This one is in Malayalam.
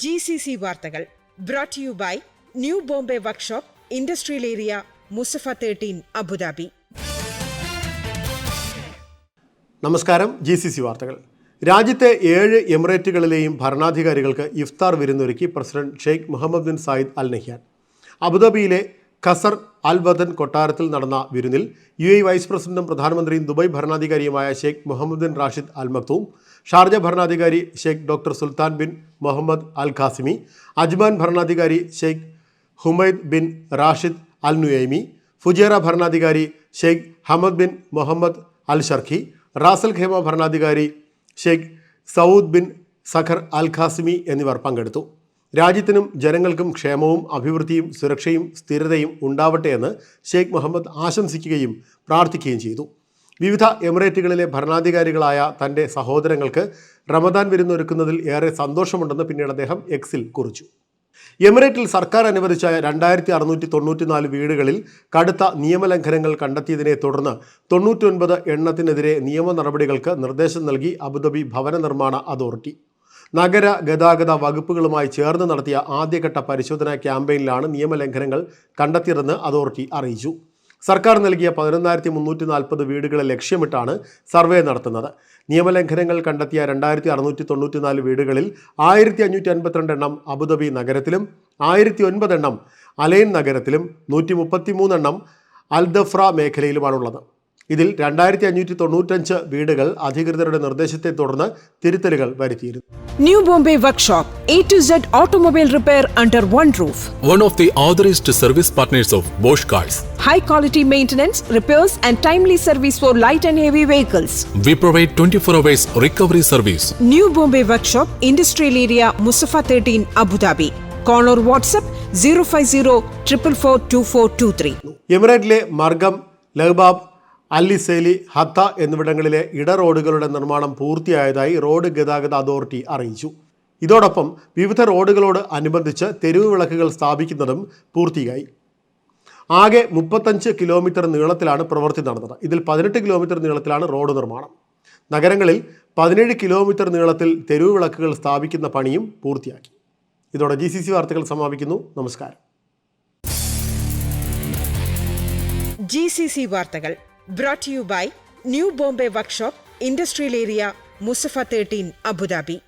ജി സി സി വാർത്തകൾ brought you by new Bombay workshop industrial area Musaffah thirteen Abu Dhabi നമസ്കാരം ജി സി സി വാർത്തകൾ. രാജ്യത്തെ ഏഴ് എമിറേറ്റുകളിലെയും ഭരണാധികാരികൾക്ക് ഇഫ്താർ വിരുന്നൊരുക്കി president Sheikh Mohamed bin Zayed Al Nahyan അബുദാബിയിലെ ഖസർ അൽ വദൻ കൊട്ടാരത്തിൽ നടന്ന വിരുന്നിൽ യു എ വൈസ് പ്രസിഡന്റും പ്രധാനമന്ത്രിയും Dubai ഭരണാധികാരിയുമായ Sheikh Mohammed bin Rashid Al Maktoum Sharjah ഭരണാധികാരി Sheikh doctor Sultan bin Muhammad Al Qasimi Ajman ഭരണാധികാരി Sheikh Humaid bin Rashid Al Nuaimi Fujairah ഭരണാധികാരി Sheikh Hamad bin Mohammed Al Sharqi Ras al Khaimah ഭരണാധികാരി Sheikh Saud bin Saqr Al Qasimi എന്നിവർ പങ്കെടുത്തു. രാജ്യത്തിനും ജനങ്ങൾക്കും ക്ഷേമവും അഭിവൃദ്ധിയും സുരക്ഷയും സ്ഥിരതയും ഉണ്ടാവട്ടെ എന്ന് ഷെയ്ഖ് മുഹമ്മദ് ആശംസിക്കുകയും പ്രാർത്ഥിക്കുകയും ചെയ്തു. വിവിധ എമിറേറ്റുകളിലെ ഭരണാധികാരികളായ തന്റെ സഹോദരങ്ങൾക്ക് റമദാൻ വിരുന്നൊരുക്കുന്നതിൽ ഏറെ സന്തോഷമുണ്ടെന്ന് പിന്നീട് അദ്ദേഹം എക്സിൽ കുറിച്ചു. എമിറേറ്റിൽ സർക്കാർ അനുവദിച്ച രണ്ടായിരത്തി അറുന്നൂറ്റി തൊണ്ണൂറ്റിനാല് വീടുകളിൽ കടുത്ത നിയമലംഘനങ്ങൾ കണ്ടെത്തിയതിനെ തുടർന്ന് തൊണ്ണൂറ്റൊൻപത് എണ്ണത്തിനെതിരെ നിയമ നടപടികൾക്ക് നിർദ്ദേശം നൽകി അബുദാബി ഭവന നിർമ്മാണ അതോറിറ്റി. നഗര ഗതാഗത വകുപ്പുകളുമായി ചേർന്ന് നടത്തിയ ആദ്യഘട്ട പരിശോധനാ ക്യാമ്പയിനിലാണ് നിയമലംഘനങ്ങൾ കണ്ടെത്തിയതെന്ന് അതോറിറ്റി അറിയിച്ചു. സർക്കാർ നൽകിയ പതിനൊന്നായിരത്തി മുന്നൂറ്റി നാൽപ്പത് വീടുകളെ ലക്ഷ്യമിട്ടാണ് സർവേ നടത്തുന്നത്. നിയമലംഘനങ്ങൾ കണ്ടെത്തിയ രണ്ടായിരത്തി അറുന്നൂറ്റി തൊണ്ണൂറ്റിനാല് വീടുകളിൽ ആയിരത്തി അഞ്ഞൂറ്റി അൻപത്തിരണ്ട് എണ്ണം അബുദാബി നഗരത്തിലും ആയിരത്തി ഒൻപത് എണ്ണം അലൈൻ നഗരത്തിലും നൂറ്റി മുപ്പത്തി മൂന്നെണ്ണം അൽദഫ്ര മേഖലയിലുമാണുള്ളത്. ഇതിൽ രണ്ടായിരത്തി അഞ്ഞൂറ്റി തൊണ്ണൂറ്റഞ്ച് വീടുകൾ അധികൃതരുടെ നിർദ്ദേശത്തെ തുടർന്ന് തിരുത്തലുകൾ വരുത്തിയിരുന്നു new Bombay workshop A to Z automobile repair under one roof one of the authorized service partners of Bosch Cars. high quality maintenance, repairs, and timely service for light and heavy vehicles. We provide 24 hours recovery service. New Bombay Workshop, Industrial Area, Musafa 13, Abu Dhabi. Call or WhatsApp 050 444 എമിറേറ്റിലെ Margham Lahbab Al Lisaili Hatta എന്നിവിടങ്ങളിലെ ഇട റോഡുകളുടെ നിർമ്മാണം പൂർത്തിയായതായി റോഡ് ഗതാഗത അതോറിറ്റി അറിയിച്ചു. ഇതോടൊപ്പം വിവിധ റോഡുകളോട് അനുബന്ധിച്ച് തെരുവ് വിളക്കുകൾ സ്ഥാപിക്കുന്നതും പൂർത്തിയായി. ആകെ മുപ്പത്തഞ്ച് കിലോമീറ്റർ നീളത്തിലാണ് പ്രവൃത്തി നടന്നത്. ഇതിൽ പതിനെട്ട് കിലോമീറ്റർ നീളത്തിലാണ് റോഡ് നിർമ്മാണം. നഗരങ്ങളിൽ പതിനേഴ് കിലോമീറ്റർ നീളത്തിൽ തെരുവ് വിളക്കുകൾ സ്ഥാപിക്കുന്ന പണിയും പൂർത്തിയാക്കി. ഇതോടെ ജി സി സി വാർത്തകൾ സമാപിക്കുന്നു. നമസ്കാരം. ജി സി സി വാർത്തകൾ brought to you by New Bombay Workshop, Industrial Area, Musafa 13, Abu Dhabi.